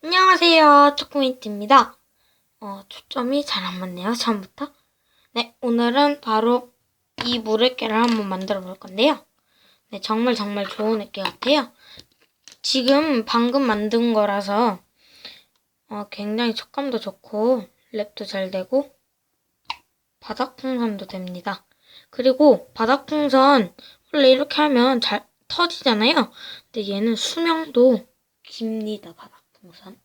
안녕하세요. 초코민트입니다. 어, 초점이 잘 안 맞네요. 처음부터. 네, 오늘은 바로 이 물액계를 한번 만들어 볼 건데요. 네, 정말 정말 좋은 액계 같아요. 지금 방금 만든 거라서 어, 굉장히 촉감도 좋고 랩도 잘 되고 바닥 풍선도 됩니다. 그리고 바닥 풍선 원래 이렇게 하면 잘 터지잖아요. 근데 얘는 수명도 깁니다. 바닥 풍선.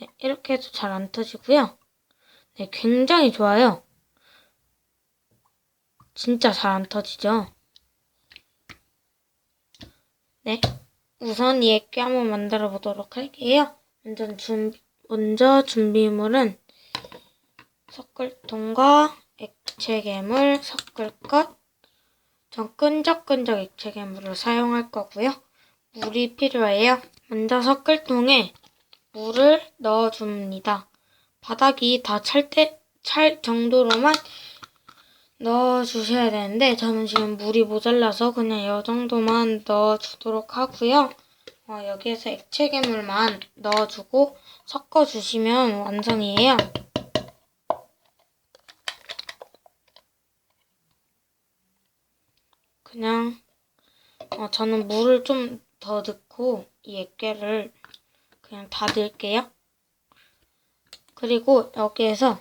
네, 이렇게 해도 잘 안 터지고요. 네, 굉장히 좋아요. 진짜 잘 안 터지죠? 네, 우선 이 액기 한번 만들어 보도록 할게요. 먼저, 준비, 먼저 준비물은 섞을 통과 액체 괴물 섞을 것, 전 끈적끈적 액체 괴물을 사용할 거고요. 물이 필요해요. 먼저 섞을통에 물을 넣어줍니다. 바닥이 다 찰 때, 찰 정도로만 넣어주셔야 되는데, 저는 지금 물이 모자라서 그냥 이 정도만 넣어주도록 하고요. 어, 여기에서 액체괴물만 넣어주고 섞어주시면 완성이에요. 그냥 어, 저는 물을 좀 더 넣고 이 액계를 그냥 다 넣을게요. 그리고 여기에서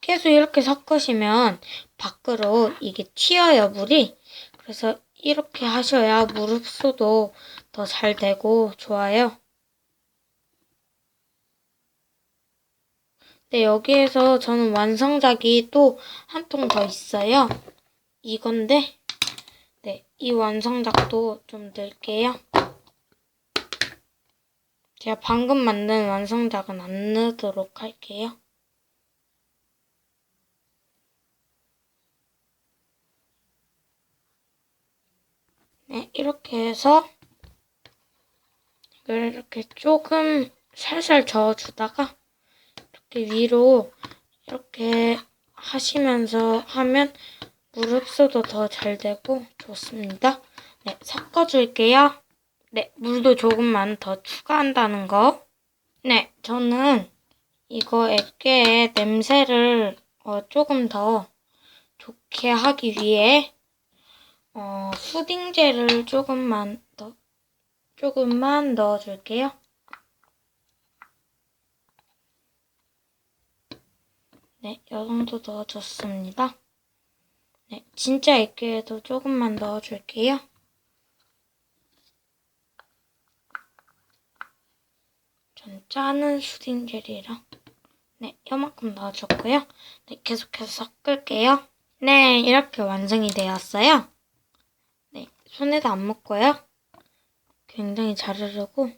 계속 이렇게 섞으시면 밖으로 이게 튀어요, 물이. 그래서 이렇게 하셔야 물 흡수도 더 잘 되고 좋아요. 네, 여기에서 저는 완성작이 또 한 통 더 있어요. 이건데, 네, 이 완성작도 좀 넣을게요. 제가 방금 만든 완성작은 안 넣도록 할게요. 네, 이렇게 해서 이걸 이렇게 조금 살살 저어주다가 이렇게 위로 이렇게 하시면서 하면 물 흡수도 더 잘 되고 좋습니다. 네, 섞어줄게요. 네, 물도 조금만 더 추가한다는 거. 네, 저는 이거 액계의 냄새를 어, 조금 더 좋게 하기 위해 어, 수딩젤을 조금만 더, 조금만 넣어줄게요. 네, 이 정도 넣어줬습니다. 네, 진짜 액계에도 조금만 넣어줄게요. 전 짜는 수딩 젤이랑 네, 이만큼 넣어줬고요. 네, 계속해서 섞을게요. 네, 이렇게 완성이 되었어요. 네, 손에도 안 묻고요. 굉장히 잘 흐르고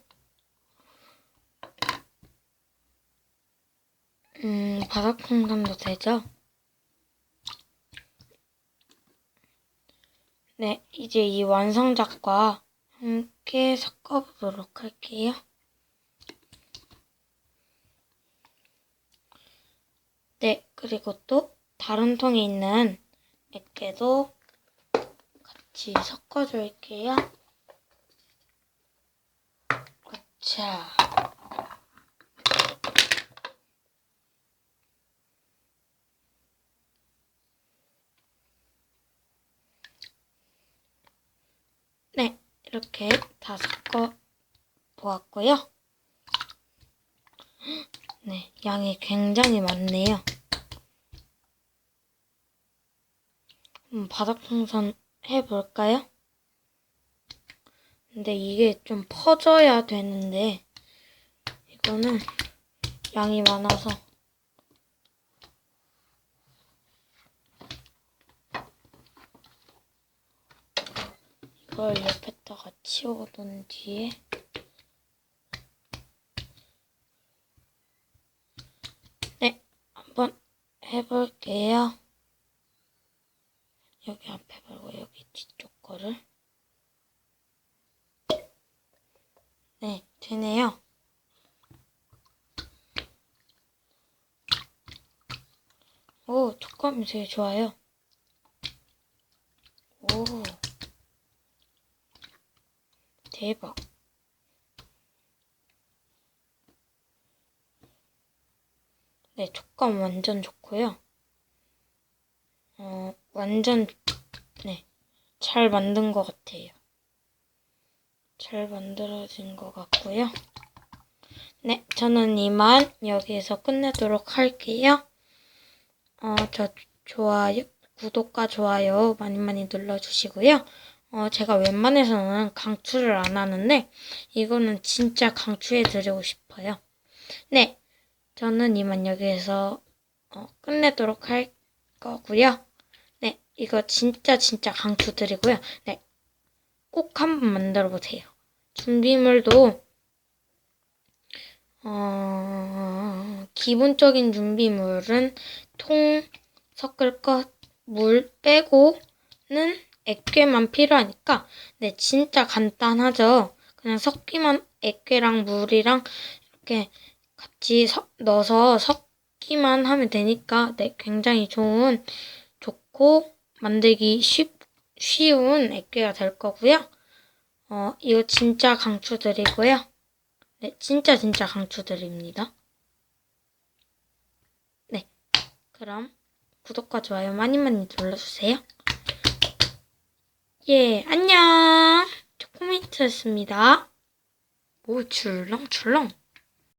음, 풍선도 되죠? 네, 이제 이 완성작과 함께 섞어보도록 할게요. 네, 그리고 또 다른 통에 있는 액계도 같이 섞어줄게요. 자. 네, 이렇게 다 섞어 보았고요. 네, 양이 굉장히 많네요. 바닥 풍선 해볼까요? 근데 이게 좀 퍼져야 되는데 이거는 양이 많아서 이걸 옆에다가 치워둔 뒤에 네, 한번 해볼게요. 여기 앞에 말고 여기 뒤쪽 거를. 네 되네요. 오 촉감이 되게 좋아요. 오 대박. 네 촉감 완전 좋고요. 어, 완전, 네, 잘 만든 것 같아요. 잘 만들어진 것 같고요. 네, 저는 이만 여기에서 끝내도록 할게요. 어, 저 좋아요, 구독과 좋아요 많이 많이 눌러주시고요. 어, 제가 웬만해서는 강추를 안 하는데, 이거는 진짜 강추해드리고 싶어요. 네, 저는 이만 여기에서 어, 끝내도록 할 거고요. 네, 이거 진짜 진짜 강추드리고요. 네, 꼭 한번 만들어 보세요. 준비물도 어, 기본적인 준비물은 통 섞을 것, 물 빼고는 액괴만 필요하니까 네, 진짜 간단하죠. 그냥 섞기만 액괴랑 물이랑 이렇게 같이 섞- 넣어서 섞기만 하면 되니까 네, 굉장히 좋은 좋고 만들기 쉽, 쉬운 액괴가 될 거고요. 어, 이거 진짜 강추드리고요. 네, 진짜 진짜 강추드립니다. 네, 그럼 구독과 좋아요 많이 많이 눌러주세요. 예, 안녕. 초코민트였습니다. 오, 출렁출렁.